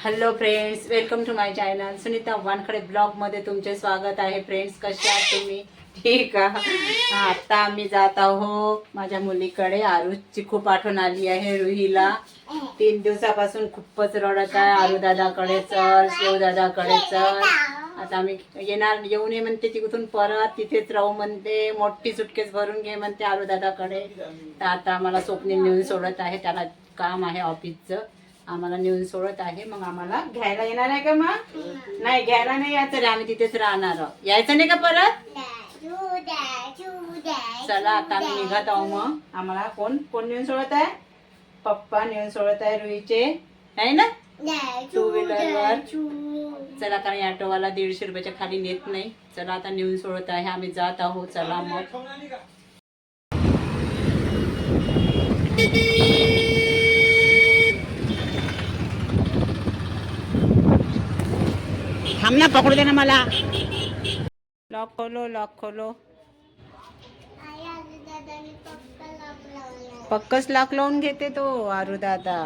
Hello friends welcome to my channel Sunita Wankhade ब्लॉगमध्ये तुमचे स्वागत आहे. फ्रेंड्स कसे आहात तुम्ही? ठीक आहे. आता आम्ही जात आहोत माझ्या मुलीकडे. आरुची खूप आठवण आली आहे रुहीला. तीन दिवसापासून खूपच रडत आहे. आरू दादाकडे चल शिव दादाकडे चल. आता आम्ही येणार येऊन ये म्हणते तिथून परत. तिथेच राहू म्हणते. मोठी सुटकेस भरून घे म्हणते आरू दादाकडे. तर आता आम्हाला स्वप्नील नेऊन सोडत आहे. त्याला काम आहे ऑफिसचं आम्हाला नेऊन सोडत आहे. मग आम्हाला घ्यायला येणार आहे का मग? नाही घ्यायला नाही यायचं रे. आम्ही तिथेच राहणार आहोत. यायचं नाही का परत? चला आता आम्ही निघत आहो मग. आम्हाला कोण कोण नेऊन सोडत आहे? पप्पा नेऊन सोडत आहे रुईचे. आहे ना? टू व्हीलरवर चला कारण ऑटोवाला दीडशे रुपयाच्या खाली नेत नाही. चला आता नेऊन सोडत आहे. आम्ही जात आहोत. चला मग. थांब ना पकडू दे ना मला. लॉक खोलो लॉक खोलो पक्कच लॉक लावून घेते तो आरू दादा.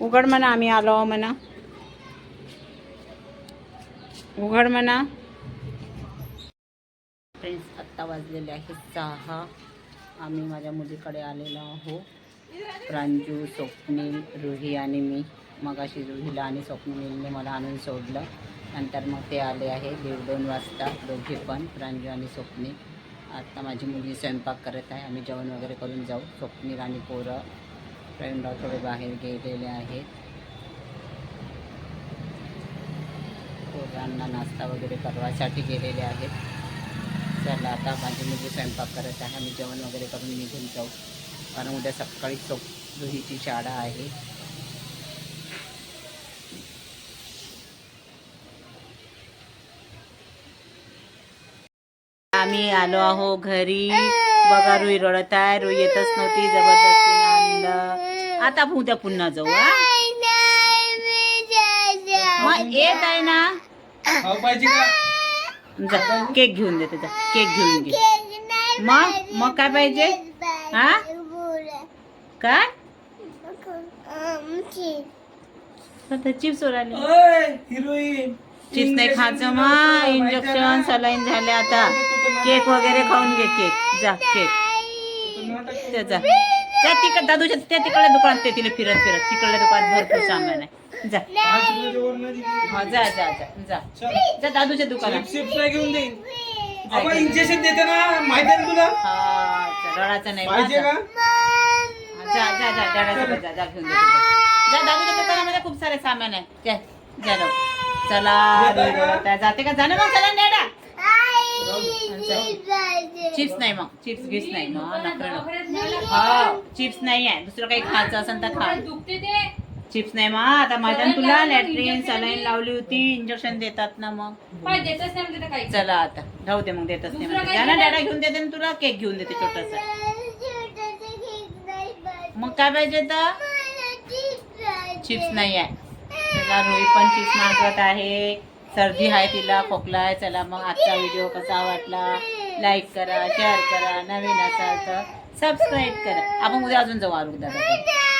उघड म्हणा आम्ही आलो आहो म्हणा. उघड म्हणा. फ्रेंड्स आत्ता वाजलेले आहे सहा. आम्ही माझ्या मुलीकडे आलेलो आहो प्रांजू स्वप्नील रुही आणि मी. मगाशी रुहीला आणि स्वप्नीलने मला आणून सोडलं. नंतर मग ते आले आहे दीड दोन वाजता दोघे पण प्रांजू आणि स्वप्नील. आत्ता माझी मुलगी स्वयंपाक करत आहे. आम्ही जेवण वगैरे करून जाऊ. स्वप्नील आणि पोरं फ्रेंडला थोडे बाहेर गेलेले आहेत. पोरांना नाश्ता वगैरे करवासाठी गेलेले आहेत. चला आता माझी मुलगी स्वयंपाक करत आहे. आम्ही जेवण वगैरे करून निघून जाऊ. कारण उद्या सकाळी चौक रुहीची शाळा आहे. आम्ही आलो आहो घरी. बघा रुई रडत आहे रुई येतच नव्हती जबरदस्तीने आणलं. आता उद्या पुन्हा जाऊ हा? मग येत आहे ना खाऊ पाहिजे का? जा केक घेऊन देते जा केक घेऊन घे. मग मग काय पाहिजे? हा? काय? आता चिप्स ओय हिरोईन. चिप्स नाही खायचं मग इंजेक्शन सलाईन झाले आता. केक वगैरे खाऊन घे केक. जा केक. ते जा. त्या तिकड दादूच्या त्या तिकडल्या दुकानात ते तिला फिरत फिरत. तिकडल्या दुकानात भरपूर सामान आहे. जा. हा जा जा जा जा. जा दादूच्या दुकानात. घेऊन देईन. आपण इंजेक्शन देते ना माहिती आहे ना तुला? हा जा, नाही पाहिजे जा. का? जा जा जा रडायचं जा जा घेऊन जा. जा. दादूच्या दुकानामध्ये खूप सारे सामान आहे. जा जा. चला. जाते का? जाणं मग चला नेडा. चिप्स नाही मग. चिप्स गिप्स नाही. मग नखरे नको. हा चिप्स नाही आहे. दुसरं काही खायचं असेल तर खा. चिप्स नाही मग. आता मैदान तुला लॅट्रिन सलाईन लावली होती. इंजेक्शन देतात ना मग. चला आता. जाऊ दे मग देतच नाही ना डॅडा घेऊन देते ना तुला केक घेऊन देते छोटासा. मग काय पाहिजे तर चिप्स नाही आहे. चला रोही पण चिप्स मागवत आहे. सर्दी आहे तिला खोकला आहे चला मग आजचा व्हिडिओ कसा वाटला? लाईक करा शेअर करा नवीन असाल तर सबस्क्राईब करा. आपण उद्या अजून जाऊ आरोग्य दादा